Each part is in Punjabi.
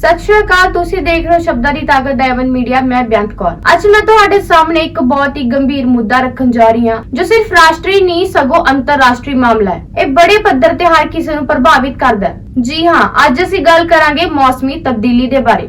ਸਤਿ ਸ਼੍ਰੀ ਅਕਾਲ, ਤੁਸੀਂ ਦੇਖ ਰਹੇ ਹੋ ਸ਼ਬਦਾਂ ਦੀ ਤਾਕਤ ਦਾ ਐਵਨ ਮੀਡੀਆ, ਮੈਂ ਬੇਅੰਤ ਕੌਰ। ਅੱਜ ਮੈਂ ਤੁਹਾਡੇ ਸਾਹਮਣੇ ਇੱਕ ਬਹੁਤ ਹੀ ਗੰਭੀਰ ਮੁੱਦਾ ਰੱਖਣ ਜਾ ਰਹੀ ਹਾਂ, ਜੋ ਸਿਰਫ ਰਾਸ਼ਟਰੀ ਨਹੀਂ, ਸਗੋਂ ਅੰਤਰਰਾਸ਼ਟਰੀ ਮਾਮਲਾ ਹੈ। ਇਹ ਬੜੇ ਪੱਧਰ ਤੇ ਹਰ ਕਿਸੇ ਨੂੰ ਪ੍ਰਭਾਵਿਤ ਕਰਦਾ ਹੈ। ਜੀ ਹਾਂ, ਅੱਜ ਅਸੀਂ ਗੱਲ ਕਰਾਂਗੇ ਮੌਸਮੀ ਤਬਦੀਲੀ ਦੇ ਬਾਰੇ।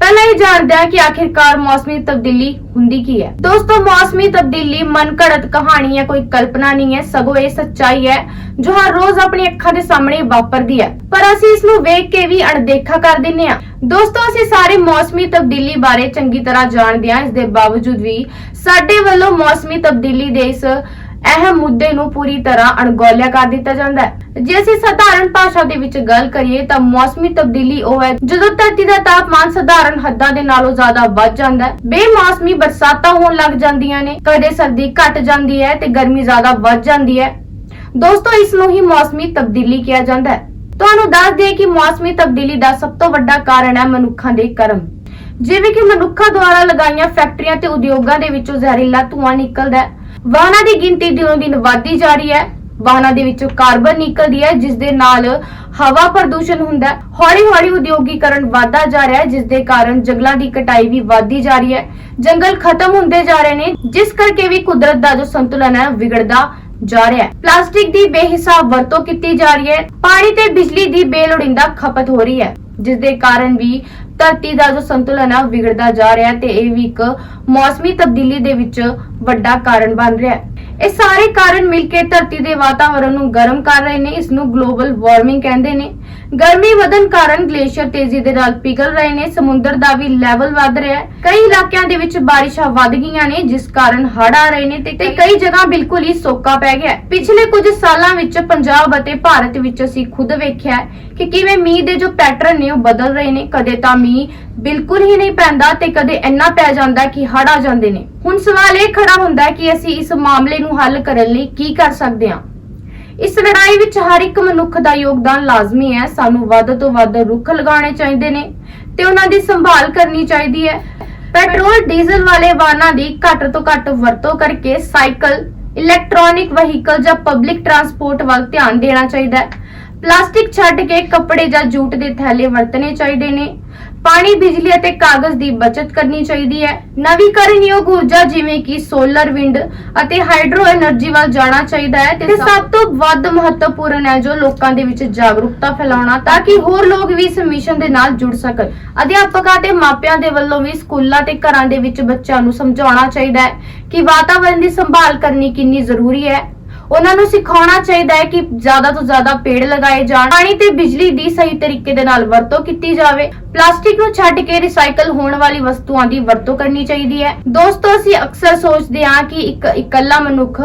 ਪਹਿਲਾਂ ਇਹ ਜਾਣਦੇ ਹਾਂ ਕਿ ਆਖਿਰਕਾਰ ਮੌਸਮੀ ਤਬਦੀਲੀ ਹੁੰਦੀ ਕੀ ਹੈ। ਦੋਸਤੋ, ਮੌਸਮੀ ਤਬਦੀਲੀ ਮਨਘੜਤ ਕਹਾਣੀ ਹੈ, ਕੋਈ ਕਲਪਨਾ ਨਹੀਂ ਹੈ, ਸਗੋਂ ਇਹ ਸੱਚਾਈ ਹੈ, ਜੋ ਹਰ ਰੋਜ਼ ਆਪਣੀ ਅੱਖਾਂ ਦੇ ਸਾਹਮਣੇ ਵਾਪਰਦੀ ਹੈ। ਪਰ ਅਸੀਂ ਇਸ ਨੂੰ ਵੇਖ ਕੇ ਵੀ ਅਣਦੇਖਾ ਕਰ ਦਿੰਨੇ ਹਾਂ। ਦੋਸਤੋ, ਅਸੀਂ ਸਾਰੇ ਮੌਸਮੀ ਤਬਦੀਲੀ ਬਾਰੇ ਚੰਗੀ ਤਰ੍ਹਾਂ ਜਾਣਦੇ ਹਾਂ। ਇਸ ਦੇ ਬਾਵਜੂਦ ਵੀ ਸਾਡੇ ਵੱਲੋਂ ਮੌਸਮੀ ਤਬਦੀਲੀ ਦੇ ਇਸ ਅਹਿਮ ਮੁੱਦੇ ਨੂੰ ਪੂਰੀ ਤਰ੍ਹਾਂ ਅਣਗੌਲਿਆ ਕਰ ਦਿੱਤਾ ਜਾਂਦਾ ਹੈ। ਜੇ ਅਸੀਂ ਸਧਾਰਨ ਭਾਸ਼ਾ ਦੇ ਵਿੱਚ ਗੱਲ ਕਰੀਏ ਤਾਂ ਮੌਸਮੀ ਤਬਦੀਲੀ ਉਹ ਹੈ, ਜਦੋਂ ਧਰਤੀ ਦਾ ਤਾਪਮਾਨ ਸਧਾਰਨ ਹੱਦਾਂ ਦੇ ਨਾਲੋਂ ਜ਼ਿਆਦਾ ਵੱਧ ਜਾਂਦਾ ਹੈ। ਬੇਮੌਸਮੀ ਬਰਸਾਤਾਂ ਹੋਣ ਲੱਗ ਜਾਂਦੀਆਂ ਨੇ, ਕਦੇ ਸਰਦੀ ਘਟ ਜਾਂਦੀ ਹੈ ਤੇ ਗਰਮੀ ਜ਼ਿਆਦਾ ਵੱਧ ਜਾਂਦੀ ਹੈ। ਦੋਸਤੋ, ਇਸ ਨੂੰ ਹੀ ਮੌਸਮੀ ਤਬਦੀਲੀ ਕਿਹਾ ਜਾਂਦਾ ਹੈ। ਤੁਹਾਨੂੰ ਦੱਸ ਦਈਏ ਕਿ ਮੌਸਮੀ ਤਬਦੀਲੀ ਦਾ ਸਭ ਤੋਂ ਵੱਡਾ ਕਾਰਨ ਹੈ ਮਨੁੱਖਾਂ ਦੇ ਕਰਮ। ਜਿਵੇਂ ਕਿ ਮਨੁੱਖਾਂ ਦੁਆਰਾ ਲਗਾਈਆਂ ਫੈਕਟਰੀਆਂ ਤੇ ਉਦਯੋਗਾਂ ਦੇ ਵਿੱਚੋਂ ਜ਼ਹਿਰੀਲਾ ਧੂਆਂ ਨਿਕਲਦਾ ਹੈ। ਵਾਹਨਾਂ ਦੀ ਗਿਣਤੀ ਦਿਨੋਂ ਦਿਨ ਵਧਦੀ ਜਾ ਰਹੀ ਹੈ। ਵਾਹਨਾਂ ਦੇ ਵਿੱਚੋਂ ਕਾਰਬਨ ਨਿਕਲਦੀ ਹੈ, ਜਿਸ ਦੇ ਨਾਲ ਹਵਾ ਪ੍ਰਦੂਸ਼ਣ ਹੁੰਦਾ ਹੈ। ਹੌਲੀ-ਹੌਲੀ ਉਦਯੋਗੀਕਰਨ ਵਧਦਾ ਜਾ ਰਿਹਾ ਹੈ, ਜਿਸ ਦੇ ਕਾਰਨ ਜੰਗਲਾਂ ਦੀ ਕਟਾਈ ਵੀ ਵਧਦੀ ਜਾ ਰਹੀ ਹੈ। ਜੰਗਲ ਖਤਮ ਹੁੰਦੇ ਜਾ ਰਹੇ ਨੇ, ਜਿਸ ਕਰਕੇ ਵੀ ਕੁਦਰਤ ਦਾ ਜੋ ਸੰਤੁਲਨ ਹੈ ਵਿਗੜਦਾ ਜਾ ਰਿਹਾ ਹੈ। ਪਲਾਸਟਿਕ ਦੀ ਬੇਹਿਸਾਬ ਵਰਤੋਂ ਕੀਤੀ ਜਾ ਰਹੀ ਹੈ। ਪਾਣੀ ਤੇ ਬਿਜਲੀ ਦੀ ਬੇਲੋੜੀਂਦਾ ਖਪਤ ਹੋ ਰਹੀ ਹੈ, ਜਿਸ ਦੇ ਕਾਰਨ ਵੀ ਧਰਤੀ ਦਾ ਜੋ ਸੰਤੁਲਨ ਹੈ ਵਿਗੜਦਾ ਜਾ ਰਿਹਾ ਤੇ ਇਹ ਵੀ ਇੱਕ ਮੌਸਮੀ ਤਬਦੀਲੀ ਦੇ ਵਿੱਚ ਵੱਡਾ ਕਾਰਨ ਬਣ ਰਿਹਾ ਹੈ। ਇਹ ਸਾਰੇ ਕਾਰਨ ਮਿਲ ਕੇ ਧਰਤੀ ਦੇ ਵਾਤਾਵਰਣ ਨੂੰ ਗਰਮ ਕਰ ਰਹੇ ਨੇ, ਇਸ ਨੂੰ ਗਲੋਬਲ ਵਾਰਮਿੰਗ ਕਹਿੰਦੇ ਨੇ। ਗਰਮੀ ਵਧਣ ਕਾਰਨ ਗਲੇਸ਼ੀਅਰ ਤੇਜ਼ੀ ਦੇ ਨਾਲ ਪਿਘਲ ਰਹੇ ਨੇ, ਸਮੁੰਦਰ ਦਾ ਵੀ ਲੈਵਲ ਵੱਧ ਰਿਹਾ ਹੈ। ਕਈ ਇਲਾਕਿਆਂ ਦੇ ਵਿੱਚ ਬਾਰਿਸ਼ਾਂ ਵੱਧ ਗਈਆਂ ਨੇ, ਜਿਸ ਕਾਰਨ ਹੜ੍ਹ ਆ ਰਹੇ ਨੇ ਤੇ ਕਈ ਜਗ੍ਹਾ ਬਿਲਕੁਲ ਹੀ ਸੋਕਾ ਪੈ ਗਿਆ ਹੈ। ਪਿਛਲੇ ਕੁਝ ਸਾਲਾਂ ਵਿੱਚ ਪੰਜਾਬ ਅਤੇ ਭਾਰਤ ਵਿੱਚ ਅਸੀਂ ਖੁਦ ਵੇਖਿਆ ਹੈ ਕਿ ਕਿਵੇਂ ਮੀਂਹ ਦੇ ਜੋ ਪੈਟਰਨ ਨੇ, ਉਹ ਬਦਲ ਰਹੇ ਨੇ। ਕਦੇ ਤਾਂ ਮੀਂਹ ਬਿਲਕੁਲ ਹੀ ਨਹੀਂ ਪੈਂਦਾ ਤੇ ਕਦੇ ਇੰਨਾ ਪੈ ਜਾਂਦਾ ਕਿ ਹੜ੍ਹ ਆ ਜਾਂਦੇ ਨੇ। ਹੁਣ ਸਵਾਲ ਇਹ ਖੜਾ ਹੁੰਦਾ ਹੈ ਕਿ ਅਸੀਂ ਇਸ ਮਾਮਲੇ ਨੂੰ ਹੱਲ ਕਰਨ ਲਈ ਕੀ ਕਰ ਸਕਦੇ ਹਾਂ। ਇਸ ਲੜਾਈ ਵਿੱਚ ਹਰ ਇੱਕ ਮਨੁੱਖ ਦਾ ਯੋਗਦਾਨ ਲਾਜ਼ਮੀ ਹੈ। ਸਾਨੂੰ ਵੱਧ ਤੋਂ ਵੱਧ ਰੁੱਖ ਲਗਾਉਣੇ ਚਾਹੀਦੇ ਨੇ ਤੇ ਉਹਨਾਂ ਦੀ ਸੰਭਾਲ ਕਰਨੀ ਚਾਹੀਦੀ ਹੈ। ਪੈਟਰੋਲ, ਡੀਜ਼ਲ ਵਾਲੇ ਵਾਹਨਾਂ ਦੀ ਘੱਟ ਤੋਂ ਘੱਟ ਵਰਤੋਂ ਕਰਕੇ ਸਾਈਕਲ, ਇਲੈਕਟ੍ਰੋਨਿਕ ਵਹੀਕਲ ਜਾਂ ਪਬਲਿਕ ਟਰਾਂਸਪੋਰਟ ਵੱਲ ਧਿਆਨ ਦੇਣਾ ਚਾਹੀਦਾ ਹੈ। ਪਲਾਸਟਿਕ ਛੱਡ ਕੇ ਕੱਪੜੇ ਜਾਂ ਜੂਟ ਦੇ ਥੈਲੇ ਵਰਤਣੇ ਚਾਹੀਦੇ ਨੇ। ਪਾਣੀ, ਬਿਜਲੀ ਅਤੇ ਕਾਗਜ਼ ਦੀ ਬਚਤ ਕਰਨੀ ਚਾਹੀਦੀ ਹੈ। ਨਵੀਕਰਨਯੋਗ ਊਰਜਾ ਜਿਵੇਂ ਕਿ ਸੋਲਰ ਵਿੰਡ ਅਤੇ ਹਾਈਡਰੋ એનર્ਜੀ ਵੱਲ ਜਾਣਾ ਚਾਹੀਦਾ ਹੈ ਤੇ ਸਭ ਤੋਂ ਵੱਧ ਮਹੱਤਵਪੂਰਨ ਹੈ ਜੋ ਲੋਕਾਂ ਦੇ ਵਿੱਚ ਜਾਗਰੂਕਤਾ ਫੈਲਾਉਣਾ, ਤਾਂ ਕਿ ਹੋਰ ਲੋਕ ਵੀ ਇਸ ਮਿਸ਼ਨ ਦੇ ਨਾਲ ਜੁੜ ਸਕਣ। ਅਧਿਆਪਕਾਂ ਤੇ ਮਾਪਿਆਂ ਦੇ ਵੱਲੋਂ ਵੀ ਸਕੂਲਾਂ ਤੇ ਘਰਾਂ ਦੇ ਵਿੱਚ ਬੱਚਿਆਂ ਨੂੰ ਸਮਝਾਉਣਾ ਚਾਹੀਦਾ ਹੈ ਕਿ ਵਾਤਾਵਰਨ ਦੀ ਸੰਭਾਲ ਕਰਨੀ ਕਿੰਨੀ ਜ਼ਰੂਰੀ ਹੈ। ਉਹਨਾਂ ਨੂੰ ਸਿਖਾਉਣਾ ਚਾਹੀਦਾ ਹੈ ਕਿ ਜ਼ਿਆਦਾ ਤੋਂ ਜ਼ਿਆਦਾ ਪੇੜ ਲਗਾਏ ਜਾਣ, ਪਾਣੀ ਤੇ ਬਿਜਲੀ ਦੀ ਸਹੀ ਤਰੀਕੇ ਦੇ ਨਾਲ ਵਰਤੋਂ ਕੀਤੀ ਜਾਵੇ। ਪਲਾਸਟਿਕ ਨੂੰ ਛੱਡ ਕੇ ਰਿਸਾਈਕਲ ਹੋਣ ਵਾਲੀ ਵਸਤੂਆਂ ਦੀ ਵਰਤੋਂ ਕਰਨੀ ਚਾਹੀਦੀ ਹੈ। ਦੋਸਤੋ, ਅਸੀਂ ਅਕਸਰ ਸੋਚਦੇ ਹਾਂ ਕਿ ਇੱਕ ਇਕੱਲਾ ਮਨੁੱਖ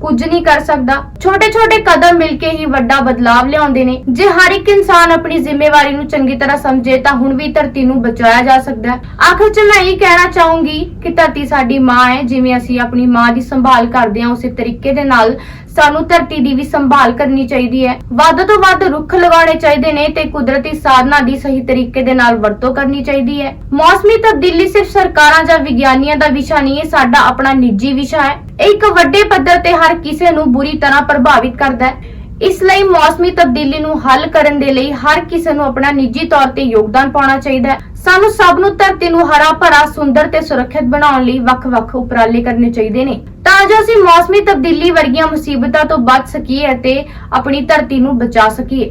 ਕੁਝ ਨਹੀਂ ਕਰ ਸਕਦਾ। ਛੋਟੇ ਛੋਟੇ ਕਦਮ ਮਿਲ ਕੇ ਹੀ ਵੱਡਾ ਬਦਲਾਵ ਲਿਆਉਂਦੇ ਨੇ। ਜੇ ਹਰ ਇੱਕ ਇਨਸਾਨ ਆਪਣੀ ਜ਼ਿੰਮੇਵਾਰੀ ਨੂੰ ਚੰਗੀ ਤਰ੍ਹਾਂ ਸਮਝੇ, ਤਾਂ ਹੁਣ ਵੀ ਧਰਤੀ ਨੂੰ ਬਚਾਇਆ ਜਾ ਸਕਦਾ ਹੈ। ਆਖਰ 'ਚ ਮੈਂ ਇਹ ਕਹਿਣਾ ਚਾਹੂੰਗੀ ਕਿ ਧਰਤੀ ਸਾਡੀ ਮਾਂ ਹੈ, ਜਿਵੇਂ ਅਸੀਂ ਆਪਣੀ ਮਾਂ ਦੀ ਸੰਭਾਲ ਕਰਦੇ ਹਾਂ, ਉਸੇ ਤਰੀਕੇ ਦੇ ਨਾਲ ਸਾਨੂੰ ਧਰਤੀ ਦੀ ਵੀ ਸੰਭਾਲ ਕਰਨੀ ਚਾਹੀਦੀ ਹੈ। ਵੱਧ ਤੋਂ ਵੱਧ ਰੁੱਖ ਲਗਾਉਣੇ ਚਾਹੀਦੇ ਨੇ ਤੇ ਕੁਦਰਤੀ ਸਾਧਨਾਂ ਦੀ ਸਹੀ ਤਰੀਕੇ ਦੇ ਨਾਲ ਵਰਤੋਂ ਕਰਨੀ ਚਾਹੀਦੀ ਹੈ। ਮੌਸਮੀ ਤਬਦੀਲੀ ਸਿਰਫ ਸਰਕਾਰਾਂ ਜਾਂ ਵਿਗਿਆਨੀਆਂ ਦਾ ਵਿਸ਼ਾ ਨਹੀਂ ਹੈ ਸਾਡਾ ਆਪਣਾ ਨਿੱਜੀ ਵਿਸ਼ਾ ਹੈ। ਇਹ ਇੱਕ ਵੱਡੇ ਪੱਧਰ ਤੇ ਹਰ ਕਿਸੇ ਨੂੰ ਬੁਰੀ ਤਰ੍ਹਾਂ ਪ੍ਰਭਾਵਿਤ ਕਰਦਾ ਹੈ। ਇਸ ਲਈ ਮੌਸਮੀ ਤਬਦੀਲੀ ਨੂੰ ਹੱਲ ਕਰਨ ਦੇ ਲਈ ਹਰ ਕਿਸੇ ਨੂੰ ਆਪਣਾ ਨਿੱਜੀ ਤੌਰ ਤੇ ਯੋਗਦਾਨ ਪਾਉਣਾ ਚਾਹੀਦਾ ਹੈ। ਸਾਨੂੰ ਸਭ ਨੂੰ ਧਰਤੀ ਨੂੰ ਹਰਾ ਭਰਾ, ਸੁੰਦਰ ਤੇ ਸੁਰੱਖਿਅਤ ਬਣਾਉਣ ਲਈ ਵੱਖ-ਵੱਖ ਉਪਰਾਲੇ ਕਰਨੇ ਚਾਹੀਦੇ ਨੇ। ਤਾਂ ਜੋ ਅਸੀਂ ਮੌਸਮੀ ਤਬਦੀਲੀ ਵਰਗੀਆਂ ਮੁਸੀਬਤਾਂ ਤੋਂ ਬਚ ਸਕੀਏ ਅਤੇ ਆਪਣੀ ਧਰਤੀ ਨੂੰ ਬਚਾ ਸਕੀਏ।